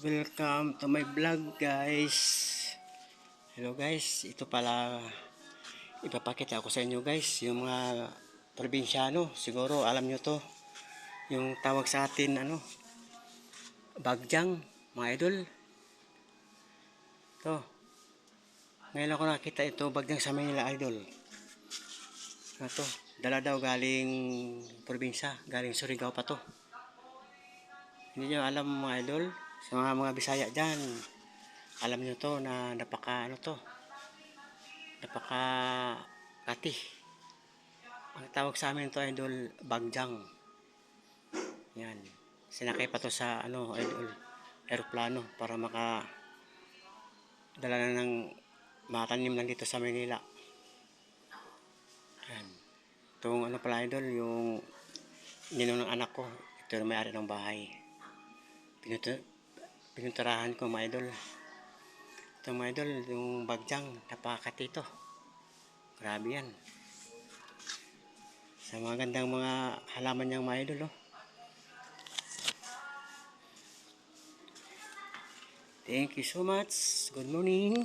Welcome to my vlog guys. Hello guys, ito pala ipapakita ko sa inyo guys yung mga probinsyano, siguro alam nyo to. Yung tawag sa atin ano bagyang, mga idol. To. Ngayon ako nakita ito bagyang sa Manila idol. Ano to? Dala daw galing probinsya, galing Surigao pa to. Hindi nyo alam mga idol, sa mga mga Bisaya dyan, alam nyo to na napaka ano to, napaka kati. Ang tawag sa amin to idol, bagjang. Yan. Sinakay pa to sa ano idol, aeroplano para maka dala na ng matanim lang dito sa Manila. Yan. Itong ano pala idol, yung ninong ng anak ko, ito may-ari ng bahay. Pinuto, pinuturahan ko mga idol. Ito mga idol, yung bagyang, napakati ito. Grabe yan. Sa mga gandang mga halaman niyang mga idol, oh. Thank you so much. Good morning.